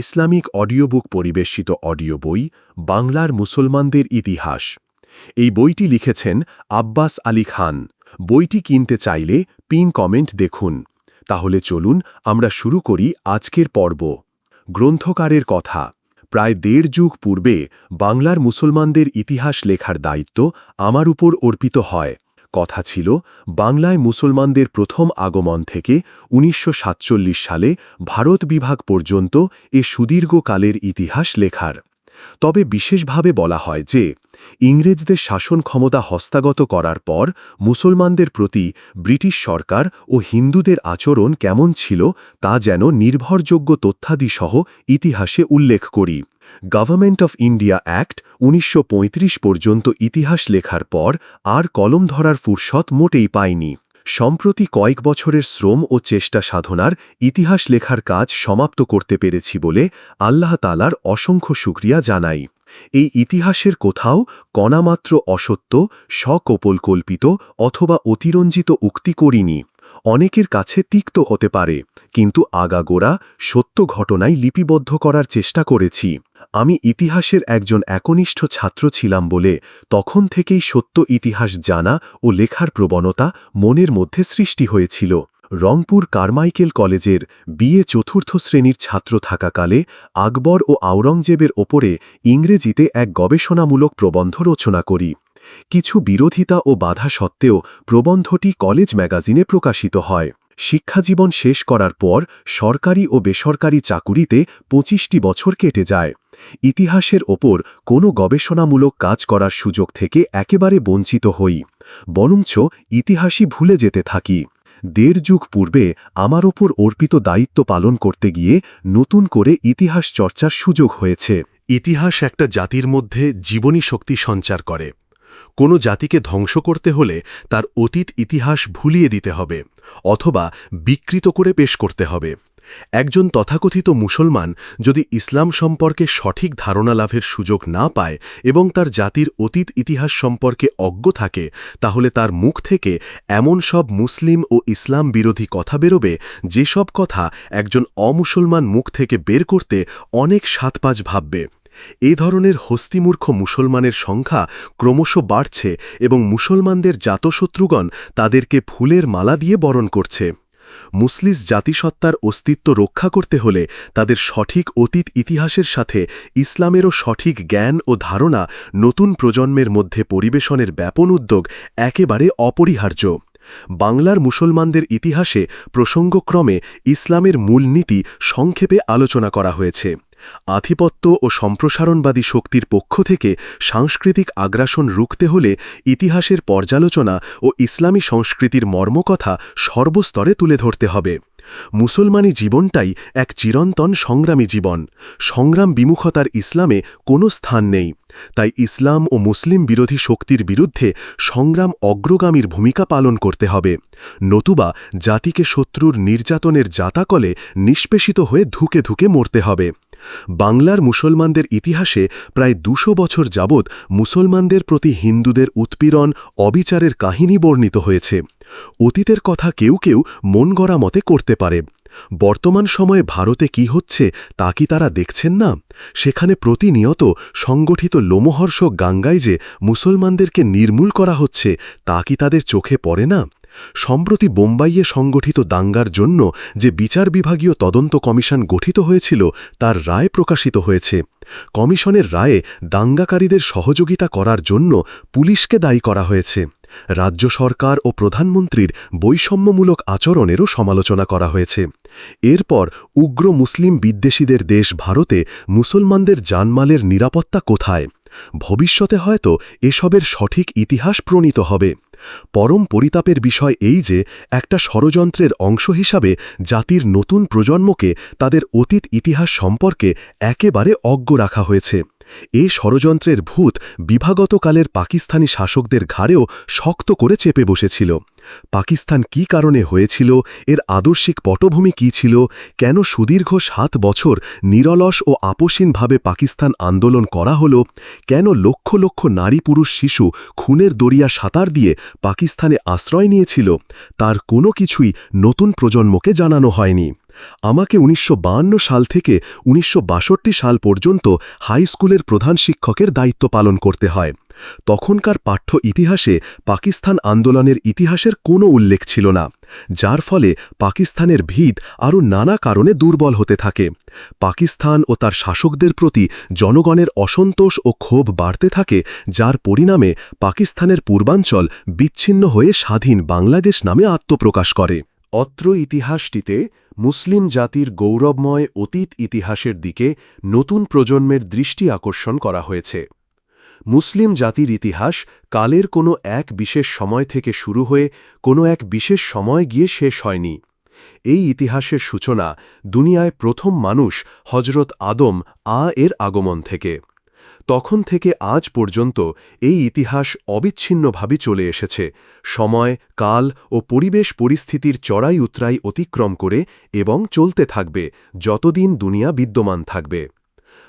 Islamic audiobook পরিবেশিত audio বই, বাংলার মুসলমানদের ইতিহাস। এই বইটি লিখেছেন আব্বাস আলী খান। বইটি কিনতে চাইলে পিন কমেন্ট দেখুন। তাহলে চলুন আমরা শুরু করি আজকের পর্ব। গ্রন্থকারের কথা। প্রায় দেড় যুগ পূর্বে বাংলার মুসলমানদের ইতিহাস লেখার দায়িত্ব আমার উপর অর্পিত হয়। কথা ছিল, বাংলায় মুসলমানদের প্রথম আগমন থেকে উনিশশো সাতচল্লিশ সালে ভারত বিভাগ পর্যন্ত এ সুদীর্ঘকালের ইতিহাস লেখার। তবে বিশেষভাবে বলা হয় যে, ইংরেজদের শাসন ক্ষমতা হস্তাগত করার পর মুসলমানদের প্রতি ব্রিটিশ সরকার ও হিন্দুদের আচরণ কেমন ছিল তা যেন নির্ভরযোগ্য তথ্যাদিসহ ইতিহাসে উল্লেখ করি। গভর্নমেন্ট অফ ইন্ডিয়া অ্যাক্ট উনিশশো পঁয়ত্রিশ পর্যন্ত ইতিহাস লেখার পর আর কলম ধরার ফুরসত মোটেই পায়নি সম্প্রতি কয়েক বছরের শ্রম ও চেষ্টা সাধনার ইতিহাস লেখার কাজ সমাপ্ত করতে পেরেছি বলে আল্লাহ তালার অসংখ্য শুক্রিয়া জানাই। এই ইতিহাসের কোথাও কণামাত্র অসত্য সকোপলকল্পিত অথবা অতিরঞ্জিত উক্তি করিনি। অনেকের কাছে তিক্ত হতে পারে, কিন্তু আগাগোড়া সত্য ঘটনায় লিপিবদ্ধ করার চেষ্টা করেছি। আমি ইতিহাসের একজন একনিষ্ঠ ছাত্র ছিলাম বলে তখন থেকেই সত্য ইতিহাস জানা ও লেখার প্রবণতা মনের মধ্যে সৃষ্টি হয়েছিল। রংপুর কারমাইকেল কলেজের বিএ চতুর্থ শ্রেণির ছাত্র থাকাকালে আকবর ও আওরঙ্গজেবের ওপরে ইংরেজিতে এক গবেষণামূলক প্রবন্ধ রচনা করি। কিছু বিরোধিতা ও বাধা সত্ত্বেও প্রবন্ধটি কলেজ ম্যাগাজিনে প্রকাশিত হয়। শিক্ষাজীবন শেষ করার পর সরকারি ও বেসরকারি চাকুরিতে পঁচিশটি বছর কেটে যায়। ইতিহাসের ওপর কোনো গবেষণামূলক কাজ করার সুযোগ থেকে একেবারে বঞ্চিত হই। বরঞ্চ ইতিহাসই ভুলে যেতে থাকি। দেড় যুগ পূর্বে আমার ওপর অর্পিত দায়িত্ব পালন করতে গিয়ে নতুন করে ইতিহাস চর্চার সুযোগ হয়েছে। ইতিহাস একটা জাতির মধ্যে জীবনী শক্তি সঞ্চার করে। কোনো জাতিকে ধ্বংস করতে হলে তার অতীত ইতিহাস ভুলিয়ে দিতে হবে, অথবা বিকৃত করে পেশ করতে হবে। একজন তথাকথিত মুসলমান যদি ইসলাম সম্পর্কে সঠিক ধারণা লাভের সুযোগ না পায় এবং তার জাতির অতীত ইতিহাস সম্পর্কে অজ্ঞ থাকে, তাহলে তার মুখ থেকে এমন সব মুসলিম ও ইসলাম বিরোধী কথা বেরোবে, যেসব কথা একজন অমুসলমান মুখ থেকে বের করতে অনেক সাতপাঁচ ভাববে। এ ধরনের হস্তিমূর্খ মুসলমানের সংখ্যা ক্রমশ বাড়ছে এবং মুসলমানদের জাতশত্রুগণ তাদেরকে ফুলের মালা দিয়ে বরণ করছে। মুসলিস জাতিসত্তার অস্তিত্ব রক্ষা করতে হলে তাদের সঠিক অতীত ইতিহাসের সাথে ইসলামেরও সঠিক জ্ঞান ও ধারণা নতুন প্রজন্মের মধ্যে পরিবেশনের ব্যাপন উদ্যোগ একেবারে অপরিহার্য। বাংলার মুসলমানদের ইতিহাসে প্রসঙ্গক্রমে ইসলামের মূলনীতি সংক্ষেপে আলোচনা করা হয়েছে। আধিপত্য ও সম্প্রসারণবাদী শক্তির পক্ষ থেকে সাংস্কৃতিক আগ্রাসন রুখতে হলে ইতিহাসের পর্যালোচনা ও ইসলামী সংস্কৃতির মর্মকথা সর্বস্তরে তুলে ধরতে হবে। মুসলমানি জীবনটাই এক চিরন্তন সংগ্রামী জীবন। সংগ্রাম বিমুখতার ইসলামে কোনো স্থান নেই। তাই ইসলাম ও মুসলিম বিরোধী শক্তির বিরুদ্ধে সংগ্রাম অগ্রগামীর ভূমিকা পালন করতে হবে। নতুবা জাতিকে শত্রুর নির্যাতনের জাতাকলে নিষ্পেষিত হয়ে ধুকে ধুকে মরতে হবে। বাংলার মুসলমানদের ইতিহাসে প্রায় দুশো বছর যাবৎ মুসলমানদের প্রতি হিন্দুদের উৎপীড়ন, অবিচারের কাহিনী বর্ণিত হয়েছে। অতীতের কথা কেউ কেউ মন গড়া মতে করতে পারে। বর্তমান সময়ে ভারতে কি হচ্ছে তা কি তারা দেখছেন না? সেখানে প্রতিনিয়ত সংগঠিত লোমহর্ষক গাঙ্গায় যে মুসলমানদেরকে নির্মূল করা হচ্ছে তা কি তাদের চোখে পড়ে না? সম্প্রতি বোম্বাইয়ে সংগঠিত দাঙ্গার জন্য যে বিচার বিভাগীয় তদন্ত কমিশন গঠিত হয়েছিল, তার রায় প্রকাশিত হয়েছে। কমিশনের রায়ে দাঙ্গাকারীদের সহযোগিতা করার জন্য পুলিশকে দায়ী করা হয়েছে। রাজ্য সরকার ও প্রধানমন্ত্রীর বৈষম্যমূলক আচরণেরও সমালোচনা করা হয়েছে। এরপর উগ্র মুসলিম বিদ্বেষীদের দেশ ভারতে মুসলমানদের জানমালের নিরাপত্তা কোথায়? ভবিষ্যতে হয়তো এসবের সঠিক ইতিহাস প্রণীত হবে। পরম পরিতাপের বিষয় এই যে, একটা ষড়যন্ত্রের অংশ হিসাবে জাতির নতুন প্রজন্মকে তাদের অতীত ইতিহাস সম্পর্কে একেবারে অজ্ঞ রাখা হয়েছে। এ ষড়যন্ত্রের ভূত বিভাগতকালের পাকিস্তানি শাসকদের ঘাড়েও শক্ত করে চেপে বসেছিল। পাকিস্তান কি কারণে হয়েছিল? এর আদর্শিক পটভূমি কি ছিল? কেন সুদীর্ঘ সাত বছর নিরলস ও আপোষীনভাবে পাকিস্তান আন্দোলন করা হল? কেন লক্ষ লক্ষ নারী পুরুষ শিশু খুনের দরিয়া সাঁতার দিয়ে পাকিস্তানে আশ্রয় নিয়েছিল, তার কোনো কিছুই নতুন প্রজন্মকে জানানো হয়নি। আমাকে উনিশশো সাল থেকে উনিশশো বাষট্টি সাল পর্যন্ত হাই স্কুলের প্রধান শিক্ষকের দায়িত্ব পালন করতে হয়। তখনকার পাঠ্য ইতিহাসে পাকিস্তান আন্দোলনের ইতিহাসের কোনো উল্লেখ ছিল না, যার ফলে পাকিস্তানের ভিত আরও নানা কারণে দুর্বল হতে থাকে। পাকিস্তান ও তার শাসকদের প্রতি জনগণের অসন্তোষ ও ক্ষোভ বাড়তে থাকে, যার পরিণামে পাকিস্তানের পূর্বাঞ্চল বিচ্ছিন্ন হয়ে স্বাধীন বাংলাদেশ নামে আত্মপ্রকাশ করে। অত্র ইতিহাসটিতে মুসলিম জাতির গৌরবময় অতীত ইতিহাসের দিকে নতুন প্রজন্মের দৃষ্টি আকর্ষণ করা হয়েছে। মুসলিম জাতির ইতিহাস কালের কোনো এক বিশেষ সময় থেকে শুরু হয়ে কোনো এক বিশেষ সময় গিয়ে শেষ হয়নি। এই ইতিহাসের সূচনা দুনিয়ায় প্রথম মানুষ হজরত আদম আ এর আগমন থেকে। তখন থেকে আজ পর্যন্ত এই ইতিহাস অবিচ্ছিন্নভাবে চলে এসেছে। সময়, কাল ও পরিবেশ পরিস্থিতির চড়াই উতরাই অতিক্রম করে এবং চলতে থাকবে যতদিন দুনিয়া বিদ্যমান থাকবে।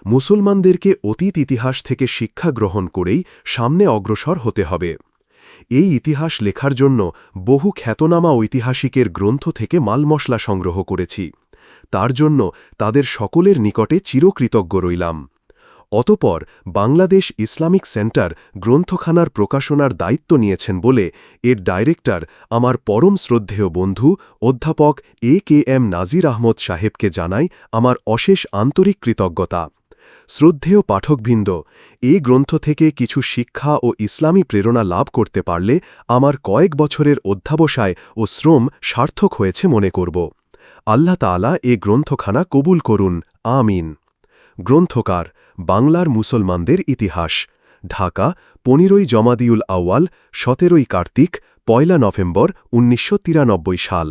মুসলমানদেরকে অতীত ইতিহাস থেকে শিক্ষা গ্রহণ করেই সামনে অগ্রসর হতে হবে। এই ইতিহাস লেখার জন্য বহু খ্যাতনামা ঐতিহাসিকের গ্রন্থ থেকে মালমশলা সংগ্রহ করেছি। তার জন্য তাদের সকলের নিকটে চিরকৃতজ্ঞ রইলাম। অতপর বাংলাদেশ ইসলামিক সেন্টার গ্রন্থখানার প্রকাশনার দায়িত্ব নিয়েছেন বলে এর ডাইরেক্টর আমার পরম শ্রদ্ধেয় বন্ধু অধ্যাপক এ কে এম নাজির আহমদ সাহেবকে জানাই আমার অশেষ আন্তরিক কৃতজ্ঞতা। শ্রদ্ধেয় পাঠকবৃন্দ এই গ্রন্থ থেকে কিছু শিক্ষা ও ইসলামী প্রেরণা লাভ করতে পারলে আমার কয়েক বছরের অধ্যাবসায় ও শ্রম সার্থক হয়েছে মনে করব। আল্লাহ তালা এ গ্রন্থখানা কবুল করুন। আমিন। গ্রন্থকার, বাংলার মুসলমানদের ইতিহাস। ঢাকা, পনেরোই জমাদিউল আউয়াল, সতেরোই কার্তিক, পয়লা নভেম্বর, উনিশশো তিরানব্বই সাল।